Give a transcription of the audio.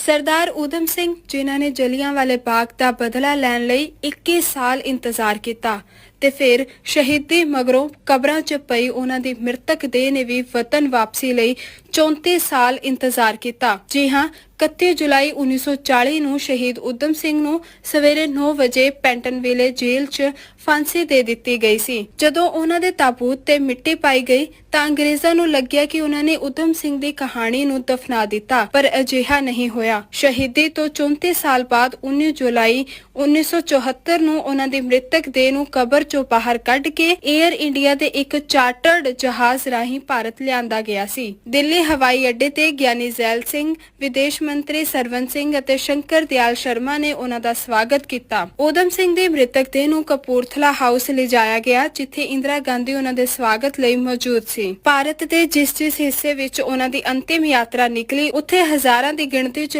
ਸਰਦਾਰ ਊਧਮ ਸਿੰਘ, ਜਿਨ੍ਹਾਂ ਨੇ ਜਲਿਆਂਵਾਲੇ ਬਾਗ ਦਾ ਬਦਲਾ ਲੈਣ ਲਈ 21 ਸਾਲ ਇੰਤਜ਼ਾਰ ਕੀਤਾ ਤੇ ਫਿਰ ਸ਼ਹੀਦੀ ਮਗਰੋਂ ਕਬਰਾਂ 'ਚ ਪਈ ਉਹਨਾਂ ਦੀ ਮ੍ਰਿਤਕ ਦੇਹ ਨੇ ਵੀ ਵਤਨ ਵਾਪਸੀ ਲਈ 34 ਸਾਲ ਇੰਤਜ਼ਾਰ ਕੀਤਾ। ਜੀ ਹਾਂ 31 ਜੁਲਾਈ 1940 ਨੂੰ ਸ਼ਹੀਦ ਊਧਮ ਸਿੰਘ ਨੂੰ ਸਵੇਰੇ 9 ਵਜੇ ਪੈਂਟਨਵਿਲੇ ਜੇਲ੍ਹ 'ਚ ਫਾਂਸੀ ਦੇ ਦਿੱਤੀ ਗਈ ਸੀ। ਜਦੋਂ ਉਹਨਾਂ ਦੇ ਤਾਬੂਤ ਤੇ ਮਿੱਟੀ ਪਾਈ ਗਈ, ਤਾਂ ਅੰਗਰੇਜ਼ਾਂ ਨੂੰ ਲੱਗਿਆ ਕਿ ਉਹਨਾਂ ਨੇ ਊਧਮ ਸਿੰਘ ਦੀ ਕਹਾਣੀ ਨੂੰ ਦਫਨਾ ਦਿੱਤਾ, ਪਰ ਅਜਿਹਾ ਨਹੀਂ ਹੋਇਆ। ਸ਼ਹੀਦੀ ਤੋਂ 34 ਸਾਲ ਬਾਅਦ 19 ਜੁਲਾਈ 1974 ਨੂੰ ਉਹਨਾਂ ਦੀ ਮ੍ਰਿਤਕ ਦੇਹ ਨੂੰ ਕਬਰ ਚੋਂ ਬਾਹਰ ਕੱਢ ਕੇ 에ਅਰ ਇੰਡੀਆ ਦੇ ਇੱਕ ਚਾਰਟਰਡ ਜਹਾਜ਼ ਰਾਹੀਂ ਭਾਰਤ ਲਿਆਂਦਾ ਗਿਆ ਸੀ। ਦਿੱਲੀ ਹਵਾਈ ਅੱਡੇ ਤੇ ਗਿਆਨੀ ਜ਼ੈਲ ਸਿੰਘ, ਵਿਦੇਸ਼ ਮੰਤਰੀ ਸਰਵਨ ਸਿੰਘ ਅਤੇ ਸ਼ੰਕਰ ਦਿਆਲ ਸ਼ਰਮਾ ਨੇ ਉਹਨਾਂ ਦਾ ਸਵਾਗਤ ਕੀਤਾ। ਊਧਮ ਸਿੰਘ ਦੇ ਮ੍ਰਿਤਕ ਦੇਹ ਨੂੰ ਕਪੂਰਥਲਾ ਹਾਊਸ ਲਿਜਾਇਆ ਗਿਆ, ਜਿੱਥੇ ਇੰਦਰਾ ਗਾਂਧੀ ਉਹਨਾਂ ਦੇ ਸਵਾਗਤ ਲਈ ਮੌਜੂਦ ਸੀ। ਭਾਰਤ ਦੇ ਜਿਸ ਜਿਸ ਹਿੱਸੇ ਵਿੱਚ ਉਹਨਾਂ ਦੀ ਅੰਤਿਮ ਯਾਤਰਾ ਨਿਕਲੀ, ਉੱਥੇ ਹਜ਼ਾਰਾਂ ਦੀ ਗਿਣਤੀ 'ਚ